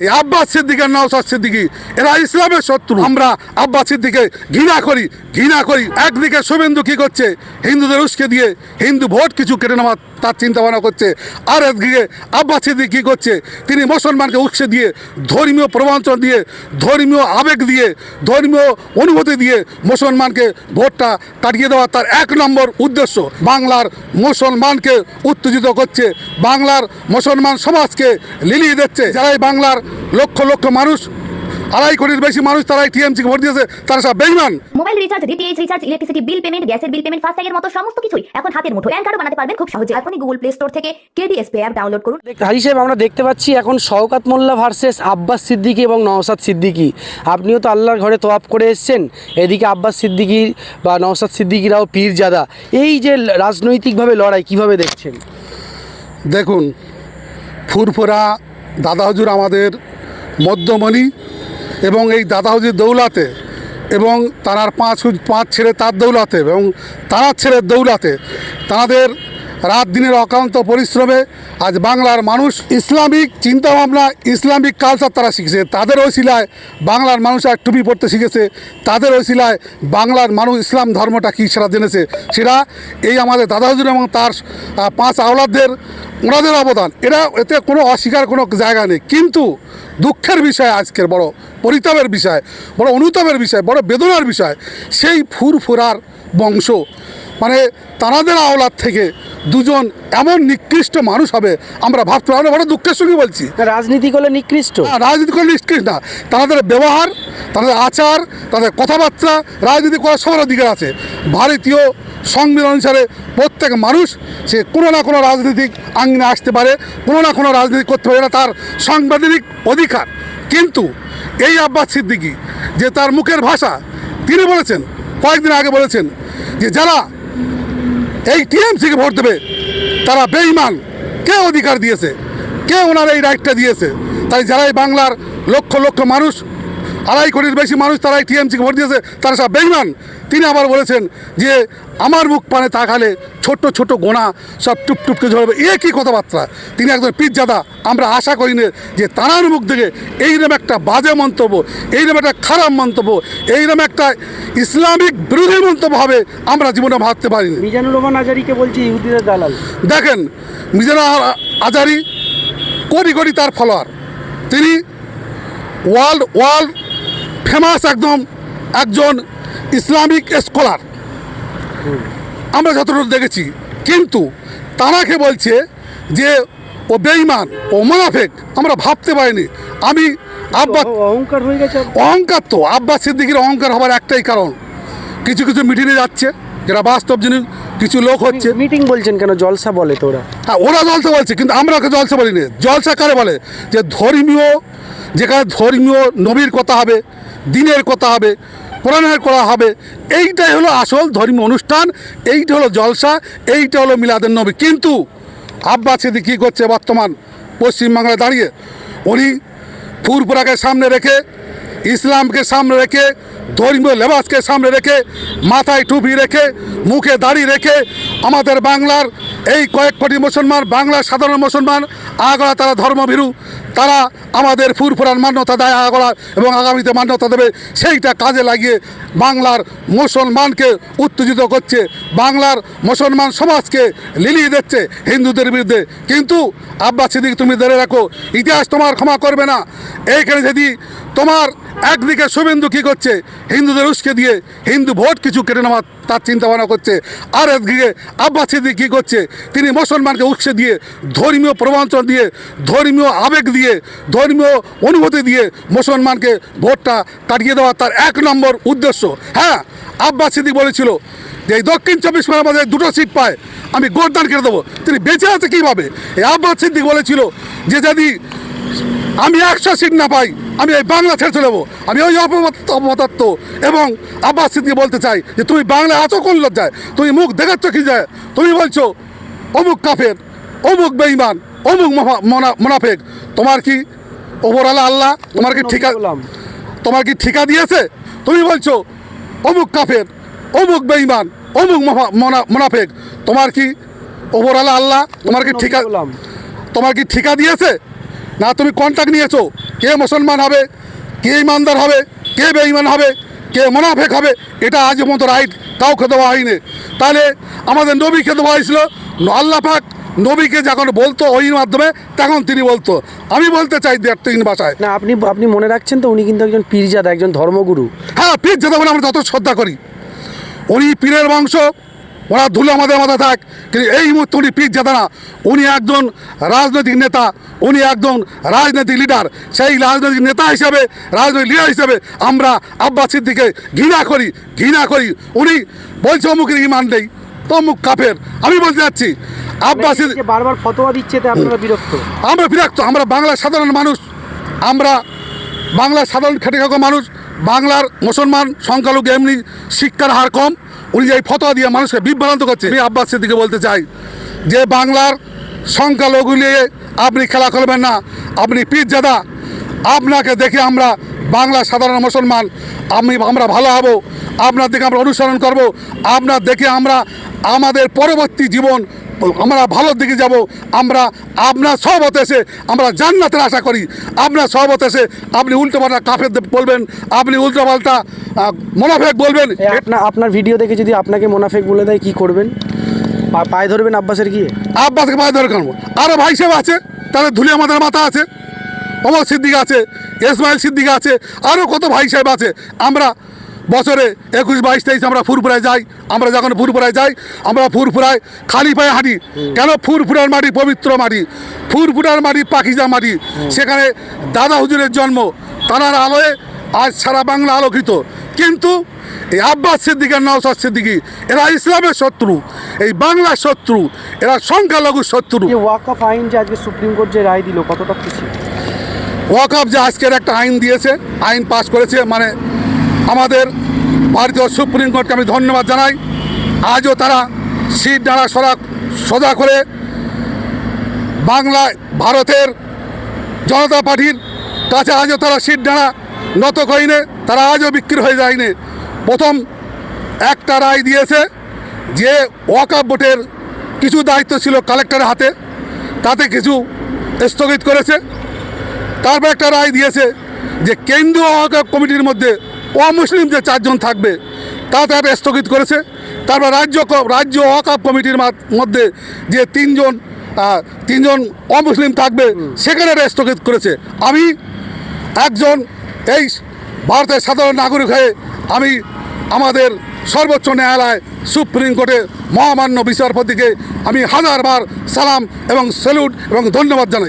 এই আব্বাস সিদ্দিক আর নওসাদ সিদ্দিকি, এরা ইসলামের শত্রু। আমরা আব্বাস সিদ্দিকে ঘৃণা করি ঘৃণা করি। একদিকে শুভেন্দু কি করছে? হিন্দুদের উস্কে দিয়ে হিন্দু ভোট কিছু কেটে নেওয়ার তার চিন্তা ভাবনা করছে। আর একদিকে আব্বাস সিদ্দিক কি করছে? তিনি মুসলমানকে উৎসে দিয়ে, ধর্মীয় প্রবঞ্চন দিয়ে, ধর্মীয় আবেগ দিয়ে, ধর্মীয় অনুভূতি দিয়ে মুসলমানকে ভোটটা কাটিয়ে দেওয়ার তার এক নম্বর উদ্দেশ্য। বাংলার মুসলমানকে উত্তেজিত করছে। বাংলার মুসলমান সমাজকে লিলিয়ে দিচ্ছে। যারাই বাংলার লক্ষ লক্ষ মানুষ আড়াই কোটির বেশি মানুষ তারাই টিএমসিকে ভোট দিয়েছে তারা সব বেইমান। Mobile recharge DTH recharge electricity bill payment গ্যাসের বিল পেমেন্ট ফাস্ট্যাগের মতো সমস্ত কিছুই এখন হাতের মুঠো প্যান কার্ড বানাতে পারবেন খুব সহজে। এখনই গুগল প্লে স্টোর থেকে কেডিএস পে অ্যাপ ডাউনলোড করুন। দেখ- হাজি সাহেব আমরা দেখতে পাচ্ছি এখন শওকাত মোল্লা ভার্সেস আব্বাস সিদ্দিকী এবং নওসাদ সিদ্দিকী। আপনিও তো আল্লাহর ঘরে তোয়াপ করে এসছেন। এদিকে আব্বাস সিদ্দিকী বা নওসাদ সিদ্দিকীরাও পীরজাদা। এই যে রাজনৈতিকভাবে লড়াই কীভাবে দেখছেন? দেখুন ফুরফুরা দাদা হুজুর আমাদের মধ্যমণি। এবং এই দাদা হুজুর দৌলাতে এবং তারার পাঁচ পাঁচ ছেলে তার দৌলাতে এবং তারার ছেলের দৌলাতে। তাদের রাত দিনের অক্লান্ত পরিশ্রমে আজ বাংলার মানুষ ইসলামিক চিন্তাভাবনা, ইসলামিক কালচার তারা শিখেছে। তাদের ওসিলায় বাংলার মানুষ আর টুপি পড়তে শিখেছে। তাদের ওসিলায় বাংলার মানুষ ইসলাম ধর্মটা কী সেটা জেনেছে। সেটা এই আমাদের দাদা হুজুর এবং তার পাঁচ আওলাদদের, ওনাদের অবদান। এটা এতে কোনো অস্বীকার, কোনো জায়গা নেই। কিন্তু দুঃখের বিষয় আজকের, বড় পরিতাপের বিষয়, বড় অনুতাপের বিষয়, বড় বেদনার বিষয়, সেই ফুরফুরার বংশ। মানে তানাদের আওলাদ থেকে দুজন এমন নিকৃষ্ট মানুষ হবে আমরা ভাবতে আমরা বড় দুঃখের সঙ্গে বলছি। রাজনীতি করলে নিকৃষ্ট। না, রাজনীতি করে নিকৃষ্ট না। তাদের ব্যবহার তাদের আচার তাদের কথাবার্তা রাজনীতি করার সবার অধিকার আছে। ভারতীয় সংবিধান অনুসারে প্রত্যেক মানুষ সে কোনো না কোনো রাজনৈতিক আঙ্গিনে আসতে পারে কোনো না কোনো রাজনীতি করতে পারে এটা তার সাংবিধানিক অধিকার। কিন্তু এই আব্বাস সিদ্দিকি যে তার মুখের ভাষা তিনি বলেছেন কয়েকদিন আগে বলেছেন যে যারা এই টিএমসিকে ভোট দেবে। তারা বেইমান কে অধিকার দিয়েছে? কে ওনার এই রাইটটা দিয়েছে? তাই যারাই বাংলার লক্ষ লক্ষ মানুষ আড়াই কোটির বেশি মানুষ তারাই টিএমসিকে ভোট দিয়েছে তারা সব বেইমান। তিনি আবার বলেছেন যে আমার মুখ পানে তাকালে ছোট্ট ছোট গোনা সব টুপটুপকে ঝরবে এ কী কথাবার্তা? তিনি একজন পিজ্জাদা। আমরা আশা করি না যে তাঁর মুখ থেকে এইরকম একটা বাজে মন্তব্য এইরকম একটা খারাপ মন্তব্য এইরকম একটা ইসলামিক বিরোধী মন্তব্য হবে আমরা জীবনে ভাবতে পারিনি মিজানুর রহমান আজারিকে বলছি ইহুদিদের দালাল। দেখেন মিজানা আজারি কোটি কোটি তার ফলোয়ার তিনি ওয়ার্ল্ড ওয়ার্ল্ড ফেমাস একদম একজন ইসলামিক স্কলার আমরা যতটুকু দেখেছি। কিন্তু তারাকে বলছে যে ও বেইমান ও মোনাফেক আমরা ভাবতে পারিনি। আমি আব্বা অহংকার হয়ে গেছে। অহংকার তো। আব্বাস সিদ্দিকির অহংকার হবার একটাই কারণ। কিছু কিছু মিটিংয়ে যাচ্ছে। যেটা বাস্তব জিনিস কিছু লোক হচ্ছে। মিটিং বলছেন কেন? জলসা বলে তো ওরা। হ্যাঁ ওরা জলসা বলছে কিন্তু আমরা ওকে জলসা বলিনি? জলসা কারে বলে? যে ধর্মীয় যেখানে ধর্মীয় নবীর কথা হবে দিনের কথা হবে কোরআনের করা হবে এইটাই হলো আসল ধর্মীয় অনুষ্ঠান এইটা হলো জলসা এইটা হলো মিলাদের নবী। কিন্তু আব্বাস সিদ্দিক কী করছে বর্তমান পশ্চিমবাংলায় দাঁড়িয়ে? উনি ফুরপুরাকে সামনে রেখে ইসলামকে সামনে রেখে, ধর্মীয় লেবাসকে সামনে রেখে, মাথায় টুপি রেখে, মুখে দাড়ি রেখে আমাদের বাংলার এই কয়েক কোটি মুসলমান, বাংলার সাধারণ মুসলমান আগলা তারা ধর্মভীরু। তারা আমাদের ফুরফুরার মান্যতা দেয় আগড়া এবং আগামীতে মান্যতা দেবে, সেইটা কাজে লাগিয়ে বাংলার মুসলমানকে উত্তেজিত করছে। বাংলার মুসলমান সমাজকে লিলিয়ে দিচ্ছে হিন্দুদের বিরুদ্ধে। কিন্তু আব্বাস সিদ্দিক, তুমি ধরে রাখো, ইতিহাস তোমার ক্ষমা করবে না। এইখানে যদি তোমার একদিকে শুভেন্দু কী করছে, হিন্দুদের উস্কে দিয়ে হিন্দু ভোট কিছু কেটে নেওয়ার তার চিন্তা ভাবনা করছে। আর একদিকে আব্বাস সিদ্দিক কী করছে, তিনি মুসলমানকে উৎসে দিয়ে ধর্মীয় প্রবঞ্চন দিয়ে, ধর্মীয় আবেগ দিয়ে ধর্মীয় অনুভূতি দিয়ে মুসলমানকে ভোটটা কাটিয়ে দেওয়ার তার এক নম্বর উদ্দেশ্য। হ্যাঁ আব্বাস সিদ্দিক বলেছিল যে এই দক্ষিণ চব্বিশ পরগনার মধ্যে দুটো সিট পায়, আমি গোরদান কেটে দেবো। তিনি বেঁচে আছে কীভাবে? এই আব্বাস সিদ্দিক বলেছিল যে যদি আমি একশো সিট না পাই, আমি এই বাংলা ছেড়ে চলে আমি ওই অপমত- অপমতত্ব এবং আব্বাস সিদ্দিক বলতে চাই যে তুমি বাংলা আছো কোন লজ্জায়? তুমি মুখ দেখাচ্ছ কি যায়? তুমি বলছো, অমুক কাফের, অমুক বেঈমান, অমুক মোনা- মোনাফেক। তোমার কি ওপরালা আল্লাহ? তোমার কি ঠিকা। তোমার কি ঠিকা দিয়েছে? তুমি বলছো অমুক কাফের অমুক বেঈমান অমুক মোনা- মোনাফেক। তোমার কি ওপরালা আল্লাহ? তোমার কি ঠিকা। তোমার কি ঠিকা দিয়েছে? না তুমি কন্ট্রাক্ট নিয়েছো। কে মুসলমান হবে? কে ইমানদার হবে? কে বেঈমান হবে? কে মোনাফেক হবে? এটা আজ মতো রাইট কাউকে দেওয়া হয়নি। তাহলে আমাদের নবীকে দেওয়া হয়েছিল আল্লাহ পাক নবীকে যখন বলতো ওই মাধ্যমে তখন তিনি বলতো আমি বলতে চাই তিন ভাষায়। না আপনি আপনি মনে রাখছেন তো উনি কিন্তু একজন পীরজাদা একজন ধর্মগুরু? হ্যাঁ পীর যেতে বলে আমরা যত শ্রদ্ধা করি। উনি পীরের বংশ ওরা ধুলো আমাদের মাথা থাক কিন্তু এই মুহূর্তে উনি পীর যেতে না। উনি একজন রাজনৈতিক নেতা উনি একজন রাজনৈতিক লিডার সেই রাজনৈতিক নেতা হিসেবে রাজনৈতিক লিডার হিসেবে আমরা আব্বাস সিদ্দিকে ঘৃণা করি ঘৃণা করি। উনি বলছে অমুকের ইমান নেই তমুক কাফের। আমি বলতে যাচ্ছি আব্বাস বারবার ফতোয়া দিচ্ছে তে আপনারা বিরক্ত। আমরা বিরক্ত আমরা বাংলার সাধারণ মানুষ আমরা বাংলার সাধারণ খেটে খাওয়া মানুষ বাংলার মুসলমান সংখ্যালঘু এমনি শিক্ষার হার কম উনি এই ফতোয়া দিয়ে মানুষকে বিভ্রান্ত করছে। আমি আব্বাস সিদ্দিকে বলতে চাই যে বাংলার সংখ্যালঘু নিয়ে আপনি খেলা করবেন না আপনি পীরজাদা আপনাকে দেখে আমরা বাংলা সাধারণ মুসলমান আমি আমরা ভালো হব আপনার দেখে আমরা অনুসরণ করব আপনার দেখে আমরা আমাদের পরবর্তী জীবন আমরা ভালোর দিকে যাব আমরা আপনার সহবত এসে আমরা জান্নাতের আশা করি। আপনার সহবত এসে আপনি উল্টোপাল্টা কাফের বলবেন আপনি উল্টোপাল্টা মোনাফেক বলবেন। আপনার আপনার ভিডিও দেখে যদি আপনাকে মোনাফেক বলে দেয় কি করবেন? পায়ে ধরবেন আব্বাসের গিয়ে? আব্বাসকে পায়ে ধরে কানবো। আরও ভাই সাহেব আছে তাদের ধুলি আমাদের মাথা আছে অমর সিদ্দিক আছে ইসমাইল সিদ্দিক আছে আরও কত ভাই সাহেব আছে। আমরা বছরে একুশ বাইশ তেইশ আমরা ফুরফুরায় যাই আমরা যখন ফুরফুরায় যাই আমরা ফুরফুরায় খালি পায়ে হাঁটি। কেন? ফুরফুরার মাটি পবিত্র মাটি ফুরফুরার মাটি পাখিজা মাটি। সেখানে দাদা হুজুরের জন্ম তার আলোয় আজ সারা বাংলা আলোকিত। কিন্তু এই আব্বাস সিদ্দিকের নওসাদ সিদ্দিকি এরা ইসলামের শত্রু এই বাংলার শত্রু এরা সংখ্যালঘু শত্রু। ওয়াকফ আইন যে আজকে সুপ্রিম কোর্ট যে রায় দিল কতটা খুশি? ওয়াকআপ যে আজকের একটা আইন দিয়েছে আইন পাশ করেছে মানে আমাদের ভারতীয় সুপ্রিম কোর্টকে আমি ধন্যবাদ জানাই। আজও তারা সিট ডানা সরা সোজা করে বাংলায়, ভারতের জনতা পার্টির কাছে আজও তারা সিট ডানা নত করিনে, তারা আজও বিক্রি হয়ে যায়নি। প্রথম একটা রায় দিয়েছে যে ওয়াকআপ বোর্ডের কিছু দায়িত্ব ছিল কালেক্টরের হাতে, তাতে কিছু স্থগিত করেছে। তারপর একটা রায় দিয়েছে যে কেন্দ্রীয় ওয়াকফ কমিটির মধ্যে অমুসলিম যে চারজন থাকবে তা তারা স্থগিত করেছে। তারপর রাজ্য রাজ্য ওয়াকফ কমিটির মধ্যে যে তিনজন তিনজন অমুসলিম থাকবে, সেখানে স্থগিত করেছে। আমি একজন এই ভারতের সাধারণ নাগরিক হয়ে আমি আমাদের সর্বোচ্চ ন্যায়ালয় সুপ্রিম কোর্টে মহামান্য বিচারপতিকে আমি হাজারবার সালাম এবং স্যালুট এবং ধন্যবাদ জানাই।